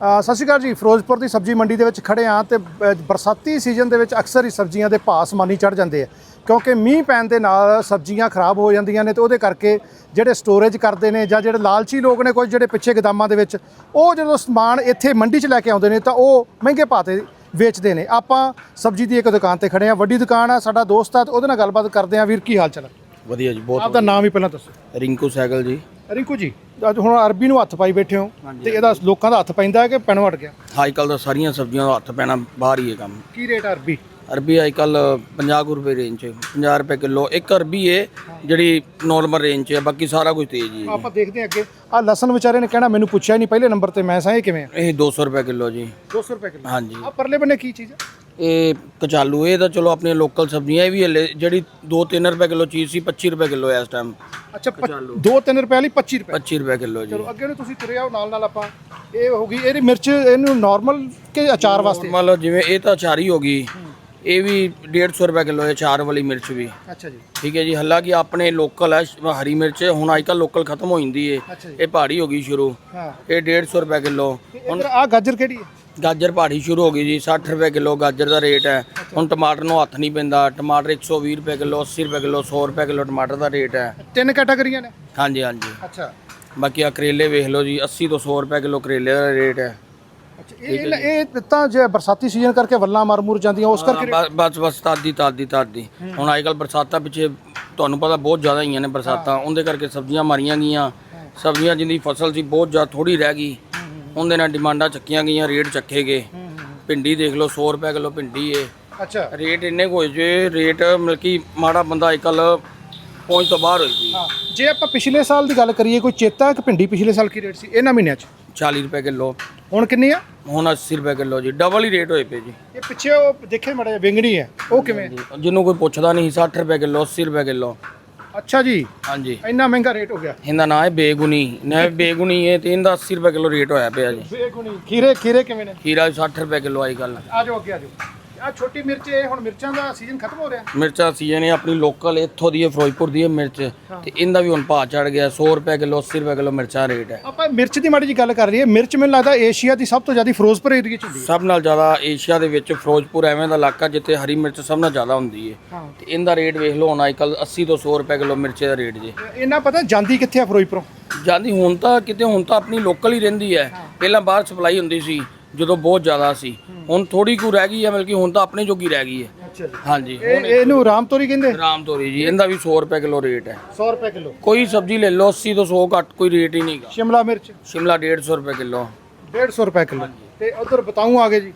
ਸਤਿ ਸ਼੍ਰੀ ਅਕਾਲ ਜੀ। ਫਿਰੋਜ਼ਪੁਰ ਦੀ ਸਬਜ਼ੀ ਮੰਡੀ ਦੇ ਵਿੱਚ ਖੜੇ ਆ ਤੇ ਬਰਸਾਤੀ ਸੀਜ਼ਨ ਦੇ ਵਿੱਚ ਅਕਸਰ ਹੀ ਸਬਜ਼ੀਆਂ ਦੇ ਭਾਅ ਸਮਾਨੀ ਚੜ ਜਾਂਦੇ ਆ। ਕਿਉਂਕਿ ਮੀਂਹ ਪੈਣ ਦੇ ਨਾਲ ਸਬਜ਼ੀਆਂ ਖਰਾਬ ਹੋ ਜਾਂਦੀਆਂ ਨੇ ਤੇ ਉਹਦੇ ਕਰਕੇ ਜਿਹੜੇ ਸਟੋਰੇਜ ਕਰਦੇ ਨੇ ਜਾਂ ਜਿਹੜੇ ਲਾਲਚੀ ਲੋਕ ਨੇ ਕੁਝ ਜਿਹੜੇ ਪਿੱਛੇ ਗਦਾਮਾਂ ਦੇ ਵਿੱਚ ਉਹ ਜਦੋਂ ਸਮਾਨ ਇੱਥੇ ਮੰਡੀ 'ਚ ਲੈ ਕੇ ਆਉਂਦੇ ਨੇ ਤਾਂ ਉਹ ਮਹਿੰਗੇ ਭਾਅ ਤੇ ਵੇਚਦੇ ਨੇ। ਆਪਾਂ ਸਬਜ਼ੀ ਦੀ ਇੱਕ ਦੁਕਾਨ ਤੇ ਖੜੇ ਆ ਵੱਡੀ ਦੁਕਾਨ ਆ ਸਾਡਾ ਦੋਸਤ ਆ ਤੇ ਉਹਦੇ ਨਾਲ ਗੱਲਬਾਤ ਕਰਦੇ ਆ ਵੀਰ ਕੀ ਹਾਲ ਚਾਲ ਵਧੀਆ ਜੀ ਬਹੁਤ ਆਪਦਾ ਨਾਮ ਹੀ ਪਹਿਲਾਂ ਦੱਸੋ। ਰਿੰਕੂ ਸਾਈਕਲ ਜੀ। ਰਿੰਕੂ ਜੀ ਅੱਜ ਹੁਣ ਅਰਬੀ ਨੂੰ ਹੱਥ ਪਾਈ ਬੈਠੇ ਹੋ ਤੇ ਇਹਦਾ ਲੋਕਾਂ ਦਾ ਹੱਥ ਪੈਂਦਾ ਹੈ ਕਿ ਪੈਣੋਂ ਹਟ ਗਿਆ? ਅੱਜ ਕੱਲ ਤਾਂ ਸਾਰੀਆਂ ਸਬਜ਼ੀਆਂ ਦਾ ਹੱਥ ਪੈਣਾ ਬਾਹਰ ਹੀ ਹੈ ਕੰਮ। ਕੀ ਰੇਟ ਆ ਅਰਬੀ? ਅਰਬੀ ਅੱਜ ਕੱਲ 50 ਕੁ ਰੁਪਏ ਰੇਂਜ 'ਚ 50 ਰੁਪਏ ਕਿਲੋ। ਇੱਕ ਅਰਬੀ ਹੈ ਜਿਹੜੀ ਨਾਰਮਲ ਰੇਂਜ 'ਚ ਹੈ ਬਾਕੀ ਸਾਰਾ ਕੁਝ ਤੇਜ਼ ਹੀ ਹੈ ਆਪਾਂ ਦੇਖਦੇ ਹਾਂ ਅੱਗੇ। ਆ ਲਸਣ ਵਿਚਾਰੇ ਨੇ ਕਹਿਣਾ ਮੈਨੂੰ ਪੁੱਛਿਆ ਨਹੀਂ ਪਹਿਲੇ ਨੰਬਰ ਤੇ ਮੈਂ ਸਾਂ ਇਹ ਕਿਵੇਂ ਆ? ਇਹ 200 ਰੁਪਏ ਕਿਲੋ ਜੀ। 200 ਰੁਪਏ ਕਿਲੋ। ਹਾਂਜੀ। ਆ ਪਰਲੇ ਬੰਨੇ ਕੀ ਚੀਜ਼ ਆ? ਇਹ ਕਚਾਲੂ ਇਹ ਤਾਂ ਚਲੋ ਆਪਣੀਆਂ ਲੋਕਲ ਸਬਜ਼ੀਆਂ ਇਹ ਵੀ ਹਲੇ ਜਿਹੜੀ 2-3 ਰੁਪਏ ਕਿਲੋ ਚੀਜ਼ ਸੀ 25 ਰੁਪਏ ਕਿਲੋ ਹੈ ਇਸ ਟਾਈਮ ਅੱਛਾ 2-3 ਰੁਪਏ ਵਾਲੀ 25 ਰੁਪਏ। 25 ਰੁਪਏ ਕਿਲੋ ਜੀ। ਚਲੋ ਅੱਗੇ ਨੂੰ ਤੁਸੀਂ ਤੁਰੇ ਆਓ ਨਾਲ ਨਾਲ ਆਪਾਂ ਇਹ ਹੋ ਗਈ ਇਹਦੀ ਮਿਰਚ ਇਹਨੂੰ ਨਾਰਮਲ ਕਿ ਅਚਾਰ ਵਾਸਤੇ? ਮਤਲਬ ਜਿਵੇਂ ਇਹ ਤਾਂ ਅਚਾਰੀ ਹੋ ਗਈ। ਇਹ ਵੀ 150 ਰੁਪਏ ਕਿਲੋ ਹੈ ਚਾਰ ਵਾਲੀ ਮਿਰਚ ਵੀ। ਅੱਛਾ ਜੀ। ਠੀਕ ਹੈ ਜੀ ਹਾਲਾਂਕਿ ਆਪਣੇ ਲੋਕਲ ਹੈ ਹਰੀ ਮਿਰਚ ਹੁਣ ਅੱਜ ਕੱਲ ਲੋਕਲ ਖਤਮ ਹੋ ਜਾਂਦੀ ਏ। ਅੱਛਾ ਜੀ। ਇਹ ਪਹਾੜੀ ਹੋ ਗਈ ਸ਼ੁਰੂ। ਹਾਂ। ਇਹ 150 ਰੁਪਏ ਕਿਲੋ। ਇੱਧਰ ਆ ਗਾਜਰ ਕਿਹੜੀ ਹੈ? ਗਾਜਰ ਪਹਾੜੀ ਸ਼ੁਰੂ ਹੋ ਗਈ ਜੀ 60 ਰੁਪਏ ਕਿਲੋ ਗਾਜਰ ਦਾ ਰੇਟ ਹੈ। ਹੁਣ ਟਮਾਟਰ ਨੂੰ ਹੱਥ ਨਹੀਂ ਪੈਂਦਾ। ਟਮਾਟਰ 120 ਰੁਪਏ ਕਿਲੋ 80 ਰੁਪਏ ਕਿਲੋ 100 ਰੁਪਏ ਕਿਲੋ ਟਮਾਟਰ ਦਾ ਰੇਟ ਹੈ। ਤਿੰਨ ਕੈਟਾਗਰੀਆਂ ਨੇ? ਹਾਂਜੀ ਹਾਂਜੀ। ਅੱਛਾ। ਬਾਕੀ ਆ ਕਰੇਲੇ ਵੇਖ ਲਓ ਜੀ 80 ਤੋਂ 100 ਰੁਪਏ ਕਿਲੋ ਕਰੇਲੇ ਦਾ ਰੇਟ ਹੈ। ਇਹ ਇਹ ਇਹ ਤਾਂ ਜੇ ਬਰਸਾਤੀ ਸੀਜ਼ਨ ਕਰਕੇ ਵੱਲਾਂ ਮਰ ਮੁਰ ਜਾਂਦੀਆਂ ਉਸ ਕਰਕੇ ਬਸ ਬਸ ਬਸ ਤਾਦੀ ਤਾਦੀ ਤਾਦੀ ਹੁਣ ਅੱਜ ਕੱਲ ਬਰਸਾਤਾਂ ਪਿੱਛੇ ਤੁਹਾਨੂੰ ਪਤਾ ਬਹੁਤ ਜ਼ਿਆਦਾ ਹੀ ਨੇ ਬਰਸਾਤਾਂ ਉਹਦੇ ਕਰਕੇ ਸਬਜ਼ੀਆਂ ਮਾਰੀਆਂ ਗਈਆਂ। ਸਬਜ਼ੀਆਂ ਜਿੰਦੀ ਫਸਲ ਸੀ ਬਹੁਤ ਜ਼ਿਆਦਾ ਥੋੜੀ ਰਹਿ ਗਈ। ਉਹਦੇ ਨਾਲ ਡਿਮਾਂਡਾਂ ਚੱਕੀਆਂ ਗਈਆਂ ਰੇਟ ਚੱਕੇ ਗਏ। ਭਿੰਡੀ ਦੇਖ ਲਓ 100 ਰੁਪਏ ਕਿਲੋ ਭਿੰਡੀ ਏ। ਅੱਛਾ। ਰੇਟ ਇੰਨੇ ਕੁ ਹੋਏ ਜੇ ਰੇਟ ਮਤਲਬ ਕਿ ਮਾੜਾ ਬੰਦਾ ਅੱਜ ਕੱਲ ਪਹੁੰਚ ਤੋਂ ਬਾਹਰ ਹੋਈ ਜੀ ਜੇ ਆਪਾਂ ਪਿਛਲੇ ਸਾਲ ਦੀ ਗੱਲ ਕਰੀਏ ਕੋਈ ਚੇਤਾ ਕਿ ਭਿੰਡੀ ਪਿਛਲੇ ਸਾਲ ਕੀ ਰੇਟ ਸੀ? ਇਹਨਾਂ ਮਹੀਨਿਆਂ 'ਚ। 40 ਰੁਪਏ ਕਿਲੋ। ਹੁਣ ਕਿੰਨੀ ਆ? ਹੁਣ 80 ਰੁਪਏ ਕਿਲੋ ਜੀ ਡਬਲ ਹੀ ਰੇਟ ਹੋਏ ਪਏ ਜੀ। ਇਹ ਪਿੱਛੇ ਉਹ ਦੇਖੇ ਮੜਾ ਵਿੰਗਣੀ ਹੈ ਉਹ ਕਿਵੇਂ? ਜਿਹਨੂੰ ਕੋਈ ਪੁੱਛਦਾ ਨਹੀਂ 60 ਰੁਪਏ ਕਿਲੋ 80 ਰੁਪਏ ਕਿਲੋ। ਅੱਛਾ ਜੀ। ਹਾਂਜੀ। ਇੰਨਾ ਮਹਿੰਗਾ ਰੇਟ ਹੋ ਗਿਆ। ਇਹਦਾ ਨਾਂ ਹੈ ਬੇਗੁਨੀ। ਨਾ ਬੇਗੁਨੀ ਹੈ ਤੇ ਇਹਦਾ 80 ਰੁਪਏ ਕਿਲੋ ਰੇਟ ਹੋਇਆ ਪਿਆ ਜੀ। ਬੇਗੁਣੀ ਖੀਰੇ ਖੀਰੇ ਕਿਵੇਂ ਨੇ? ਖੀਰਾ ਵੀ 60 ਰੁਪਏ ਕਿਲੋ ਆਈ ਕੱਲ ਆ ਜਾਓ ਅੱਗੇ ਆ ਜਾਓ। ਆ ਛੋਟੀ ਮਿਰਚ ਇਹ ਹੁਣ ਮਿਰਚਾਂ ਦਾ ਸੀਜ਼ਨ ਖਤਮ ਹੋ ਰਿਹਾ? ਮਿਰਚਾਂ ਸੀਜ਼ਨ ਹੈ ਆਪਣੀ ਲੋਕਲ ਇੱਥੋਂ ਦੀ ਹੈ ਫਿਰੋਜ਼ਪੁਰ ਦੀ ਹੈ ਮਿਰਚ। ਤੇ ਇਹਦਾ ਵੀ ਹੁਣ ਭਾਅ ਚੜ ਗਿਆ 100 ਰੁਪਏ ਕਿਲੋ 80 ਰੁਪਏ ਕਿਲੋ ਮਿਰਚਾਂ ਰੇਟ ਹੈ। ਆਪਾਂ ਮਿਰਚ ਦੀ ਮਾੜੀ ਜੀ ਗੱਲ ਕਰ ਰਹੀ ਹੈ ਮਿਰਚ ਮੈਨੂੰ ਲੱਗਦਾ ਏਸ਼ੀਆ ਦੀ ਸਭ ਤੋਂ ਜ਼ਿਆਦਾ ਫਿਰੋਜ਼ਪੁਰ ਏਰੀਆ 'ਚ ਹੁੰਦੀ ਹੈ। ਸਭ ਨਾਲ ਜ਼ਿਆਦਾ ਏਸ਼ੀਆ ਦੇ ਵਿੱਚ ਫਿਰੋਜ਼ਪੁਰ ਐਵੇਂ ਦਾ ਇਲਾਕਾ ਜਿੱਥੇ ਹਰੀ ਮਿਰਚ ਸਭ ਨਾਲ ਜ਼ਿਆਦਾ ਹੁੰਦੀ ਹੈ। ਤੇ ਇਹਦਾ ਰੇਟ ਵੇਖ ਲਓ ਹੁਣ ਅੱਜ ਕੱਲ 80 ਤੋਂ 100 ਰੁਪਏ ਕਿਲੋ ਮਿਰਚ ਦਾ ਰੇਟ ਜੀ। ਇਹਨਾਂ ਪਤਾ ਜਾਂਦੀ ਕਿੱਥੇ ਆ ਫਿਰੋਜ਼ਪੁਰੋਂ? ਜਾਂਦੀ ਹੁਣ ਤਾਂ ਕਿਤੇ ਹੁਣ ਤਾਂ ਆਪਣੀ ਲੋਕਲ ਹੀ ਰਹਿੰਦੀ ਹੈ। ਪਹਿਲਾਂ ਬਾਹਰ ਸਪਲਾਈ ਹੁੰਦੀ ਸੀ। ਜਦੋਂ ਬਹੁਤ ਜ਼ਿਆਦਾ ਸੀ। ਹੁਣ ਥੋੜੀ ਕੁ ਰਹਿ ਗਈ ਹੈ ਮਤਲਬ ਕਿ ਹੁਣ ਤਾਂ ਆਪਣੇ ਜੋਗੀ ਰਹਿ ਗਈ ਹੈ। ਅੱਛਾ ਜੀ। ਹਾਂਜੀ। ਇਹ ਇਹਨੂੰ ਰਾਮਤੋਰੀ ਕਹਿੰਦੇ? ਰਾਮ ਤੋਰੀ ਜੀ ਇਹਦਾ ਵੀ 100 ਰੁਪਏ ਕਿਲੋ ਰੇਟ ਹੈ। 100 ਰੁਪਏ ਕਿਲੋ। ਕੋਈ ਸਬਜ਼ੀ ਲੈ ਲਓ 80 ਤੋਂ 100 ਘੱਟ ਕੋਈ ਰੇਟ ਹੀ ਨਹੀਂਗਾ ਸ਼ਿਮਲਾ ਮਿਰਚ? ਸ਼ਿਮਲਾ 150 ਰੁਪਏ ਕਿਲੋ। 150 ਰੁਪਏ ਕਿਲੋ। ਤੇ ਉਧਰ ਬਤਾਉਂ ਆ ਗਏ ਜੀ?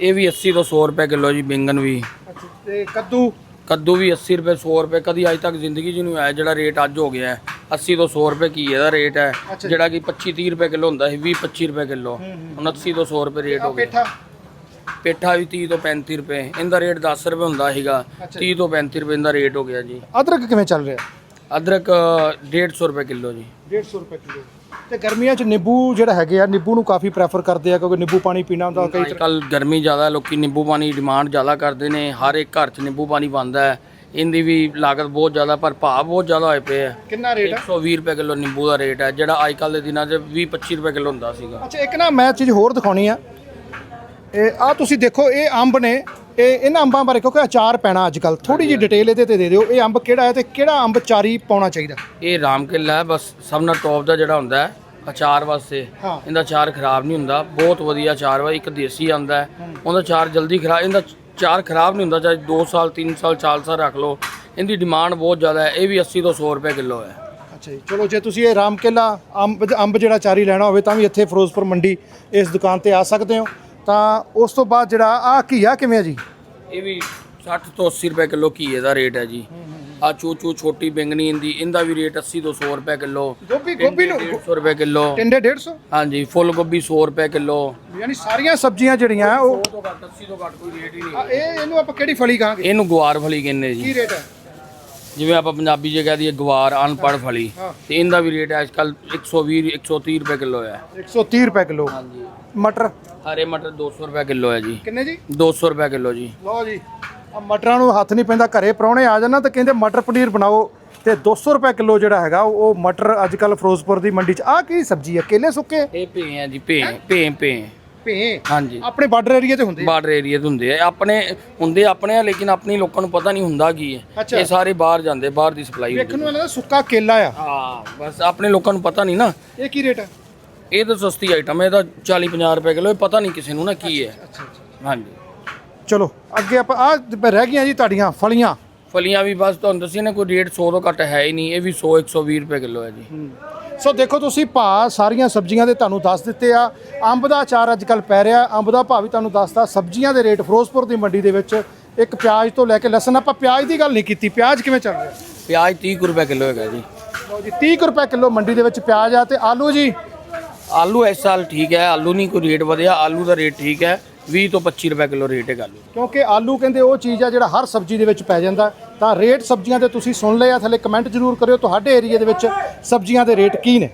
ਇਹ ਵੀ 80 ਤੋਂ 100 ਰੁਪਏ ਕਿਲੋ ਜੀ ਬੈਂਗਨ ਵੀ। ਅੱਛਾ ਤੇ ਕੱਦੂ? ਕੱਦੂ ਵੀ 80 ਰੁਪਏ 100 ਰੁਪਏ। ਕਦੀ ਅੱਜ ਤੱਕ ਜ਼ਿੰਦਗੀ 'ਚ ਨਹੀਂ ਆਇਆ ਜਿਹੜਾ ਰੇਟ ਅੱਜ ਹੋ ਗਿਆ ਹੈ। 80 ਤੋਂ 100 ਰੁਪਏ ਕੀ ਇਹਦਾ ਰੇਟ ਹੈ ਅੱਛਾ ਜੀ। ਜਿਹੜਾ ਕਿ 25 30 ਰੁਪਏ ਕਿਲੋ ਹੁੰਦਾ ਸੀ 20 25 ਰੁਪਏ ਕਿਲੋ। ਹੁਣ 80 ਤੋਂ 100 ਰੁਪਏ ਰੇਟ ਹੋ ਗਿਆ ਪੇਠਾ? ਪੇਠਾ ਵੀ 30 ਤੋਂ 35 ਰੁਪਏ। ਇਹਦਾ ਰੇਟ 10 ਰੁਪਏ ਹੁੰਦਾ ਸੀਗਾ ਅੱਛਾ 30 ਤੋਂ 35 ਰੁਪਏ ਦਾ ਰੇਟ ਹੋ ਗਿਆ ਜੀ। ਅਦਰਕ ਕਿਵੇਂ ਚੱਲ ਰਿਹਾ? ਅਦਰਕ 150 ਰੁਪਏ ਕਿਲੋ ਜੀ। 150 ਰੁਪਏ ਕਿਲੋ। ਤੇ ਗਰਮੀਆਂ 'ਚ ਨਿੰਬੂ ਜਿਹੜਾ ਹੈਗੇ ਆ ਨਿੰਬੂ ਨੂੰ ਕਾਫੀ ਪ੍ਰੈਫਰ ਕਰਦੇ ਆ ਕਿਉਂਕਿ ਨਿੰਬੂ ਪਾਣੀ ਪੀਣਾ ਹੁੰਦਾ ਕਈ ਅੱਜ ਕੱਲ ਗਰਮੀ ਜ਼ਿਆਦਾ ਲੋਕੀ ਨਿੰਬੂ ਪਾਣੀ ਡਿਮਾਂਡ ਜ਼ਿਆਦਾ ਕਰਦੇ ਨੇ। ਹਰ ਇੱਕ ਘਰ 'ਚ ਨਿੰਬੂ ਪਾਣੀ ਬਣਦਾ ਹੈ। ਇਹਦੀ ਵੀ ਲਾਗਤ ਬਹੁਤ ਜ਼ਿਆਦਾ ਪਰ ਭਾਅ ਬਹੁਤ ਜ਼ਿਆਦਾ ਹੋਏ ਪਏ ਆ। ਕਿੰਨਾ ਰੇਟ ਆ? 120 ਰੁਪਏ ਕਿਲੋ ਨਿੰਬੂ ਦਾ ਰੇਟ ਹੈ ਜਿਹੜਾ ਅੱਜ ਕੱਲ ਦੇ ਦਿਨਾਂ 'ਚ 20 25 ਰੁਪਏ ਕਿਲੋ ਹੁੰਦਾ ਸੀਗਾ। ਅੱਛਾ ਇੱਕ ਨਾ ਮੈਂ ਚੀਜ਼ ਹੋਰ ਦਿਖਾਉਣੀ ਆ। ਇਹ ਆ ਤੁਸੀਂ ਦੇਖੋ ਇਹ ਅੰਬ ਨੇ ਇਹ ਇਹਨਾਂ ਅੰਬਾਂ ਬਾਰੇ ਕਿਉਂਕਿ ਅਚਾਰ ਪੈਣਾ ਅੱਜ ਕੱਲ ਥੋੜੀ ਜਿਹੀ ਡਿਟੇਲ ਇਹਦੇ ਤੇ ਦੇ ਦਿਓ ਇਹ ਅੰਬ ਕਿਹੜਾ ਹੈ ਤੇ ਕਿਹੜਾ ਅੰਬ ਚਾਰੀ ਪਾਉਣਾ ਚਾਹੀਦਾ? ਇਹ ਰਾਮ ਕਿਲਾ ਹੈ ਬਸ ਸਭ ਨਾਲ ਟੌਪ ਦਾ ਜਿਹੜਾ ਹੁੰਦਾ ਹੈ ਅਚਾਰ ਵਾਸਤੇ। ਹਾਂ। ਇਹਦਾ ਅਚਾਰ ਖਰਾਬ ਨਹੀਂ ਹੁੰਦਾ ਬਹੁਤ ਵਧੀਆ ਅਚਾਰ ਵਾ ਇੱਕ ਦੇਸੀ ਆਂਦਾ ਹੈ। ਉਹਦਾ ਅਚਾਰ ਜਲਦੀ ਖਰਾਬ ਇਹਦਾ ਅਚਾਰ ਖਰਾਬ ਨਹੀਂ ਹੁੰਦਾ ਚਾਹੇ 2 ਸਾਲ 3 ਸਾਲ 4 ਸਾਲ ਰੱਖ ਲਓ। ਇਹਦੀ ਡਿਮਾਂਡ ਬਹੁਤ ਜ਼ਿਆਦਾ ਹੈ ਇਹ ਵੀ 80 ਤੋਂ 100 ਰੁਪਏ ਕਿਲੋ ਹੈ। ਅੱਛਾ ਜੀ ਚਲੋ ਜੇ ਤੁਸੀਂ ਇਹ ਰਾਮਕੇਲਾ ਅੰਬ ਅੰਬ ਜਿਹੜਾ ਚਾਰੀ ਲੈਣਾ ਹੋਵੇ ਤਾਂ ਵੀ ਇੱਥੇ ਫਿਰੋਜ਼ਪੁਰ ਮੰਡੀ ਇਸ ਦੁਕਾਨ ਤੇ ਆ ਸਕਦੇ ਹੋ। ਤਾਂ ਉਸ ਤੋਂ ਬਾਅਦ ਜਿਹੜਾ ਆ ਘੀਆ ਕਿਵੇਂ ਆ ਜੀ? ਇਹ ਵੀ 60 ਤੋਂ 80 ਰੁਪਏ ਕਿਲੋ ਘੀਏ ਦਾ ਰੇਟ ਹੈ ਜੀ। ਆ ਚੂ ਚੂ ਛੋਟੀ ਬੈਂਗਣੀ ਇੰਦੀ ਇਹਦਾ ਵੀ ਰੇਟ 80 ਤੋਂ 100 ਰੁਪਏ ਕਿਲੋ ਗੋਭੀ ਗੋਭੀ ਨੂੰ 150 ਰੁਪਏ ਕਿਲੋ। ਟਿੰਡੇ 150 ਹਾਂਜੀ ਫੁੱਲ ਗੋਭੀ 100 ਰੁਪਏ ਕਿਲੋ। ਯਾਨੀ ਸਾਰੀਆਂ ਸਬਜ਼ੀਆਂ ਜਿਹੜੀਆਂ ਉਹ ਤੋਂ ਘੱਟ 80 ਤੋਂ ਘੱਟ ਕੋਈ ਰੇਟ ਹੀ ਨਹੀਂ ਆ, ਇਹ ਇਹਨੂੰ ਆਪਾਂ ਕਿਹੜੀ ਫਲੀ ਕਹਾਂਗੇ? ਇਹਨੂੰ ਗੁਆਰ ਫਲੀ ਕਹਿੰਦੇ ਜੀ। ਕੀ ਰੇਟ ਹੈ? ਜਿਵੇਂ ਆਪਾਂ ਪੰਜਾਬੀ 'ਚ ਕਹਿ ਦਈਏ ਗਵਾਰ ਅਨਪੜ੍ਹ ਫਲੀ। ਤੇ ਇਹਦਾ ਵੀ ਰੇਟ ਅੱਜ ਕੱਲ 120 130 ਰੁਪਏ ਕਿਲੋ ਹੈ। 130 ਰੁਪਏ ਕਿਲੋ। ਹਾਂਜੀ। ਮਟਰ? ਹਰੇ ਮਟਰ 200 ਰੁਪਏ ਕਿਲੋ ਹੈ ਜੀ। ਕਿੰਨੇ ਜੀ? 200 ਰੁਪਏ ਕਿਲੋ ਜੀ। ਲਓ ਜੀ। ਮਟਰਾਂ ਨੂੰ ਹੱਥ ਨਹੀਂ ਪੈਂਦਾ ਘਰੇ ਪ੍ਰਾਹੁਣੇ ਆ ਜਾਣਾ ਤਾਂ ਕਹਿੰਦੇ ਮਟਰ ਪਨੀਰ ਬਣਾਓ ਤੇ 200 ਰੁਪਏ ਕਿਲੋ ਜਿਹੜਾ ਹੈਗਾ ਉਹ ਮਟਰ ਅੱਜ ਕੱਲ ਫਿਰੋਜ਼ਪੁਰ ਦੀ ਮੰਡੀ 'ਚ। ਆ ਕੀ ਸਬਜ਼ੀ ਹੈ ਕੇਲੇ ਸੁੱਕੇ? ਇਹ ਭੇ ਆ ਜੀ ਭੇ ਭੇ ਭੇ। ਭੇ? ਹਾਂਜੀ। ਆਪਣੇ ਬਾਰਡਰ ਏਰੀਆ ਤੇ ਹੁੰਦੇ ਆ। ਬਾਰਡਰ ਏਰੀਆ ਦੇ ਹੁੰਦੇ ਆ। ਆਪਣੇ ਹੁੰਦੇ ਆਪਣੇ ਆ ਲੇਕਿਨ ਆਪਣੀ ਲੋਕਾਂ ਨੂੰ ਪਤਾ ਨਹੀਂ ਹੁੰਦਾ ਕੀ ਹੈ। ਅੱਛਾ। ਇਹ ਸਾਰੇ ਬਾਹਰ ਜਾਂਦੇ ਬਾਹਰ ਦੀ ਸਪਲਾਈ ਵੇਖਣ ਨੂੰ ਲੱਗਦਾ ਸੁੱਕਾ ਕੇਲਾ ਆ। ਹਾਂ ਬਸ ਆਪਣੇ ਲੋਕਾਂ ਨੂੰ ਪਤਾ ਨਹੀਂ ਨਾ। ਇਹ ਕੀ ਰੇਟ ਹੈ ਇਹ ਤਾਂ ਸਸਤੀ ਆਈਟਮ ਹੈ ਇਹ ਤਾਂ 40 50 ਰੁਪਏ ਕਿਲੋ ਇਹ ਪਤਾ ਨਹੀਂ ਕਿਸੇ ਨੂੰ ਨਾ ਕੀ ਹੈ। ਹਾਂਜੀ। ਚਲੋ ਅੱਗੇ ਆਪਾਂ ਆ ਰਹਿ ਗਈਆਂ ਜੀ ਤੁਹਾਡੀਆਂ ਫਲੀਆਂ। ਫਲੀਆਂ ਵੀ ਬਸ ਤੁਹਾਨੂੰ ਦੱਸਿਆ ਨਾ ਕੋਈ ਰੇਟ 100 ਤੋਂ ਘੱਟ ਹੈ ਹੀ ਨਹੀਂ ਇਹ ਵੀ 100 120 ਰੁਪਏ ਕਿਲੋ ਹੈ ਜੀ। ਸੋ ਦੇਖੋ ਤੁਸੀਂ ਭਾਅ ਸਾਰੀਆਂ ਸਬਜ਼ੀਆਂ ਦੇ ਤੁਹਾਨੂੰ ਦੱਸ ਦਿੱਤੇ ਆ। ਅੰਬ ਦਾ ਅਚਾਰ ਅੱਜ ਕੱਲ ਪੈ ਰਿਹਾ। ਅੰਬ ਦਾ ਭਾਅ ਵੀ ਤੁਹਾਨੂੰ ਦੱਸਦਾ ਸਬਜ਼ੀਆਂ ਦੇ ਰੇਟ ਫਿਰੋਜ਼ਪੁਰ ਦੀ ਮੰਡੀ ਦੇ ਵਿੱਚ ਇੱਕ ਪਿਆਜ਼ ਤੋਂ ਲੈ ਕੇ ਲਸਣ। ਆਪਾਂ ਪਿਆਜ਼ ਦੀ ਗੱਲ ਨਹੀਂ ਕੀਤੀ। ਪਿਆਜ਼ ਕਿਵੇਂ ਚੱਲ ਰਿਹਾ? ਪਿਆਜ਼ 30 ਕੁ ਰੁਪਏ ਕਿਲੋ ਹੈਗਾ ਜੀ। ਲਓ ਜੀ 30 ਕੁ ਰੁਪਏ ਕਿਲੋ ਮੰਡੀ ਦੇ ਵਿੱਚ ਪਿਆਜ਼ ਆ ਤੇ ਆਲੂ ਜੀ? ਆਲੂ ਇਸ ਸਾਲ ਠੀਕ ਹੈ। ਆਲੂ ਨਹੀਂ ਕੋਈ ਰੇਟ ਵਧਿਆ। ਆਲੂ ਦਾ ਰੇਟ ਠੀਕ ਹੈ। 20 ਤੋਂ 25 ਰੁਪਏ ਕਿਲੋ ਰੇਟ ਹੈ ਆਲੂ ਕਿਉਂਕਿ ਆਲੂ ਕਹਿੰਦੇ ਉਹ ਚੀਜ਼ ਆ ਜਿਹੜਾ ਹਰ ਸਬਜ਼ੀ ਦੇ ਵਿੱਚ ਪੈ ਜਾਂਦਾ। ਤਾਂ ਰੇਟ ਸਬਜ਼ੀਆਂ ਦੇ ਤੁਸੀਂ ਸੁਣ ਲਏ ਆ, ਥੱਲੇ ਕਮੈਂਟ ਜ਼ਰੂਰ ਕਰਿਓ। ਤੁਹਾਡੇ ਏਰੀਆ ਦੇ ਵਿੱਚ ਸਬਜ਼ੀਆਂ ਦੇ ਰੇਟ ਕੀ ਨੇ?